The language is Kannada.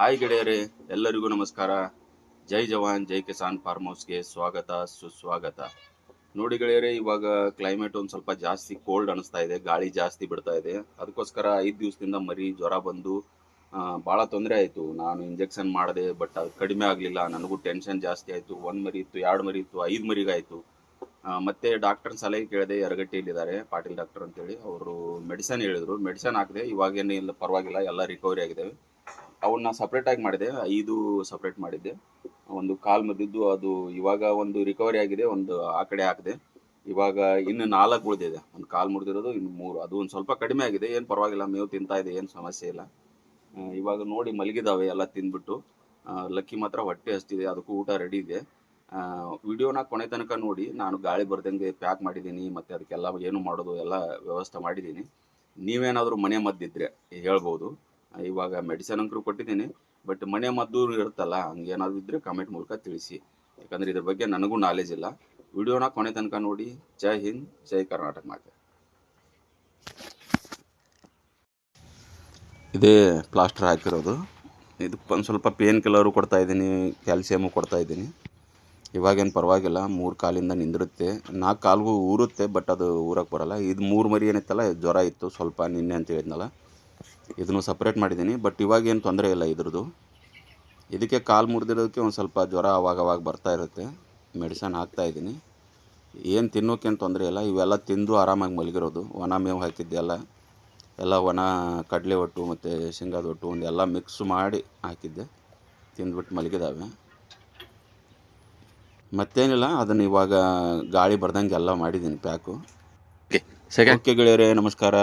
ಹಾಯ್ ಗೆಳೆಯರೇ, ಎಲ್ಲರಿಗೂ ನಮಸ್ಕಾರ. ಜೈ ಜವಾನ್, ಜೈ ಕಿಸಾನ್ ಫಾರ್ಮ್ ಹೌಸ್ಗೆ ಸ್ವಾಗತ, ಸುಸ್ವಾಗತ. ನೋಡಿ ಗೆಳೆಯರೆ, ಇವಾಗ ಕ್ಲೈಮೇಟ್ ಒಂದು ಸ್ವಲ್ಪ ಜಾಸ್ತಿ ಕೋಲ್ಡ್ ಅನಿಸ್ತಾ ಇದೆ, ಗಾಳಿ ಜಾಸ್ತಿ ಬಿಡ್ತಾ ಇದೆ. ಅದಕ್ಕೋಸ್ಕರ ಐದು ದಿವಸದಿಂದ ಮರಿ, ಜ್ವರ ಬಂದು ಭಾಳ ತೊಂದರೆ ಆಯಿತು. ನಾನು ಇಂಜೆಕ್ಷನ್ ಮಾಡಿದೆ ಬಟ್ ಅದು ಕಡಿಮೆ ಆಗಲಿಲ್ಲ. ನನಗೂ ಟೆನ್ಷನ್ ಜಾಸ್ತಿ ಆಯಿತು. ಒಂದು ಮರಿ ಇತ್ತು, ಎರಡು ಮರಿ ಇತ್ತು, ಐದು ಮರಿಗಾಯಿತು ಮತ್ತೆ ಡಾಕ್ಟರ್ ಸಲಹೆ ಕೇಳಿದೆ ಯರಗಟ್ಟಿಯಲ್ಲಿದ್ದಾರೆ, ಪಾಟೀಲ್ ಡಾಕ್ಟರ್ ಅಂತೇಳಿ. ಅವರು ಮೆಡಿಸನ್ ಹೇಳಿದರು. ಮೆಡಿಸನ್ ಹಾಕಿದೆ, ಇವಾಗೇನು ಇಲ್ಲ, ಪರವಾಗಿಲ್ಲ, ಎಲ್ಲ ರಿಕವರಿ ಆಗಿದ್ದಾವೆ ಅವನ್ನ ಸಪ್ರೇಟ್ ಆಗಿ ಮಾಡಿದೆ, ಐದು ಸಪ್ರೇಟ್ ಮಾಡಿದ್ದೆ. ಒಂದು ಕಾಲ್ ಮದ್ದಿದ್ದು ಅದು ಇವಾಗ ಒಂದು ರಿಕವರಿ ಆಗಿದೆ, ಒಂದು ಆ ಕಡೆ ಹಾಕಿದೆ. ಇವಾಗ ಇನ್ನು ನಾಲ್ಕು ಉಳಿದಿದೆ. ಒಂದು ಕಾಲ್ ಮುರಿದಿರೋದು ಇನ್ನು ಮೂರು. ಅದು ಒಂದು ಸ್ವಲ್ಪ ಕಡಿಮೆ ಆಗಿದೆ. ಏನು ಪರವಾಗಿಲ್ಲ, ಮೇವು ತಿಂತಾ ಇದೆ, ಏನು ಸಮಸ್ಯೆ ಇಲ್ಲ. ಇವಾಗ ನೋಡಿ ಮಲಗಿದಾವೆ, ಎಲ್ಲ ತಿಂದ್ಬಿಟ್ಟು. ಲಕ್ಕಿ ಮಾತ್ರ ಹೊಟ್ಟೆ ಹಚ್ತಿದೆ ಅದಕ್ಕೂ ಊಟ ರೆಡಿ ಇದೆ. ವಿಡಿಯೋನ ಕೊನೆ ತನಕ ನೋಡಿ. ನಾನು ಗಾಳಿ ಬರ್ದಂಗೆ ಪ್ಯಾಕ್ ಮಾಡಿದ್ದೀನಿ, ಮತ್ತು ಅದಕ್ಕೆಲ್ಲ ಏನು ಮಾಡೋದು, ಎಲ್ಲ ವ್ಯವಸ್ಥೆ ಮಾಡಿದ್ದೀನಿ. ನೀವೇನಾದರೂ ಮನೆ ಮದ್ದಿದ್ರೆ ಹೇಳ್ಬೋದು. ಇವಾಗ ಮೆಡಿಸನ್ ಅಂಕರು ಕೊಟ್ಟಿದ್ದೀನಿ ಬಟ್ ಮನೆ ಮದ್ದು ಇರುತ್ತಲ್ಲ ಹಂಗೇನಾದ್ರು ಇದ್ರೆ ಕಮೆಂಟ್ ಮೂಲಕ ತಿಳಿಸಿ. ಯಾಕಂದ್ರೆ ಇದ್ರ ಬಗ್ಗೆ ನನಗೂ ನಾಲೆಜ್ ಇಲ್ಲ. ವಿಡಿಯೋನ ಕೊನೆ ತನಕ ನೋಡಿ. ಜೈ ಹಿಂದ್, ಜೈ ಕರ್ನಾಟಕ ಮಾತೆ. ಇದೇ ಪ್ಲಾಸ್ಟರ್ ಹಾಕಿರೋದು. ಇದಕ್ಕೆ ಒಂದು ಸ್ವಲ್ಪ ಪೇನ್ ಕಿಲ್ಲರು ಕೊಡ್ತಾ ಇದ್ದೀನಿ ಕ್ಯಾಲ್ಸಿಯಮು ಕೊಡ್ತಾ ಇದ್ದೀನಿ. ಇವಾಗೇನು ಪರವಾಗಿಲ್ಲ, ಮೂರು ಕಾಲಿಂದ ನಿಂದಿರುತ್ತೆ. ನಾಲ್ಕು ಕಾಲಿಗೂ ಊರುತ್ತೆ ಬಟ್ ಅದು ಊರಕ್ಕೆ ಬರೋಲ್ಲ. ಇದು ಮೂರು ಮರಿ ಏನಿತ್ತಲ್ಲ, ಜ್ವರ ಇತ್ತು, ಸ್ವಲ್ಪ ನಿನ್ನೆ ಅಂತ ಹೇಳಿದ್ನಲ್ಲ. ಇದನ್ನು ಸಪ್ರೇಟ್ ಮಾಡಿದ್ದೀನಿ ಬಟ್ ಇವಾಗೇನು ತೊಂದರೆ ಇಲ್ಲ ಇದ್ರದ್ದು. ಇದಕ್ಕೆ ಕಾಲು ಮುರಿದಿರೋದಕ್ಕೆ ಒಂದು ಸ್ವಲ್ಪ ಜ್ವರ ಅವಾಗ ಅವಾಗ ಬರ್ತಾ ಇರುತ್ತೆ ಮೆಡಿಸನ್ ಹಾಕ್ತಾಯಿದ್ದೀನಿ ಏನು ತಿನ್ನೋಕ್ಕೇನು ತೊಂದರೆ ಇಲ್ಲ ಇವೆಲ್ಲ ತಿಂದು ಆರಾಮಾಗಿ ಮಲಗಿರೋದು. ಒಣ ಮೇವು ಹಾಕಿದ್ದೆಲ್ಲ ಎಲ್ಲ ಒಣ ಕಡಲೆ ಒಟ್ಟು ಮತ್ತು ಶೇಂಗಾದ ಒಟ್ಟು ಒಂದು ಎಲ್ಲ ಮಿಕ್ಸ್ ಮಾಡಿ ಹಾಕಿದ್ದೆ ತಿಂದ್ಬಿಟ್ಟು ಮಲಗಿದಾವೆ. ಮತ್ತೇನಿಲ್ಲ ಅದನ್ನು ಇವಾಗ ಗಾಳಿ ಬರ್ದಂಗೆ ಎಲ್ಲ ಮಾಡಿದ್ದೀನಿ ಪ್ಯಾಕು. ಓಕೆ ಗೆಳೆಯರೇ ನಮಸ್ಕಾರ.